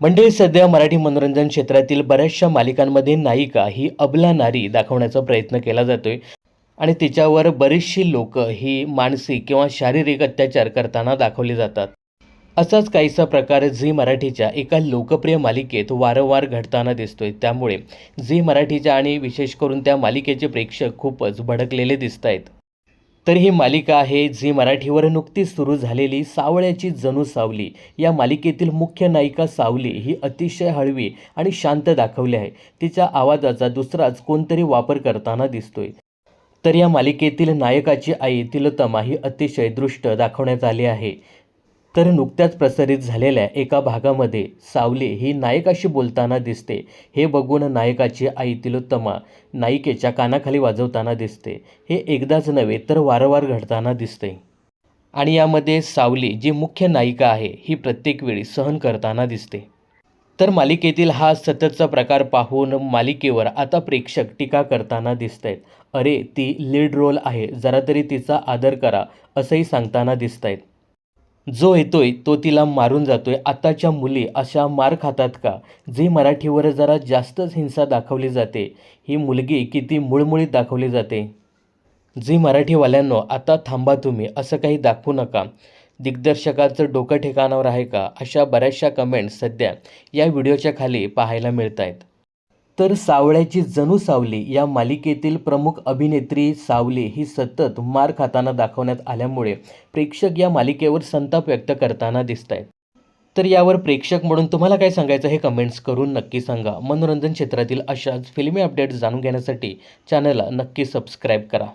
मंडळी सध्या मराठी मनोरंजन क्षेत्रातील बऱ्याचशा मालिकांमध्ये नायिका ही अबला नारी दाखवण्याचा प्रयत्न केला जातोय. आणि तिच्यावर बरीचशी लोक ही मानसिक किंवा शारीरिक अत्याचार करताना दाखवली जातात. असाच काहीसा प्रकार झी मराठीच्या एका लोकप्रिय मालिकेत वारंवार घडताना दिसतोय. त्यामुळे झी मराठीच्या आणि विशेष करून त्या मालिकेचे प्रेक्षक खूपच भडकलेले दिसत आहेत तर ही मालिका आहे झी मराठीवर नुकतीच सुरू झालेली सावळ्याची जणू सावली. या मालिकेतील मुख्य नायिका सावली ही अतिशय हळवी आणि शांत दाखवली आहे. तिच्या आवाजाचा दुसराच कोणतरी वापर करताना दिसतोय. तर या मालिकेतील नायकाची आई तिलोतमा ही अतिशय दृष्ट दाखवण्यात आली आहे. तर नुकत्याच प्रसारित झालेल्या एका भागामध्ये सावली ही नायकाशी बोलताना दिसते. हे बघून नायकाची आई तिलोत्तमा नायिकेच्या कानाखाली वाजवताना दिसते. हे एकदाच नव्हे तर वारंवार घडताना दिसते. आणि यामध्ये सावली जी मुख्य नायिका आहे ही प्रत्येक वेळी सहन करताना दिसते. तर मालिकेतील हा सततचा प्रकार पाहून मालिकेवर आता प्रेक्षक टीका करताना दिसत आहेत अरे ती लीड रोल आहे जरा तरी तिचा आदर करा असंही सांगताना दिसत आहेत जो येतोय तो तिला मारून जातोय. आताच्या मुली अशा मार खातात का? जे मराठीवर जरा जास्तच हिंसा दाखवली जाते. ही मुलगी किती मुळमुळीत दाखवली जाते. जी मराठीवाल्यांनो आता थांबा तुम्ही. असं काही दाखवू नका. दिग्दर्शकाचं डोकं ठिकाणावर आहे का? अशा बऱ्याचशा कमेंट्स सध्या या व्हिडिओच्या खाली पाहायला मिळत आहेत तर सावळ्याची जणू सावली या मालिकेतील प्रमुख अभिनेत्री सावली ही सतत मार खाताना दाखवण्यात आल्यामुळे प्रेक्षक या मालिकेवर संताप व्यक्त करताना दिसत आहेत तर यावर प्रेक्षक म्हणून तुम्हाला काय सांगायचं हे कमेंट्स करून नक्की सांगा. मनोरंजन क्षेत्रातील अशाच फिल्मी अपडेट्स जाणून घेण्यासाठी चॅनलला नक्की सबस्क्राईब करा.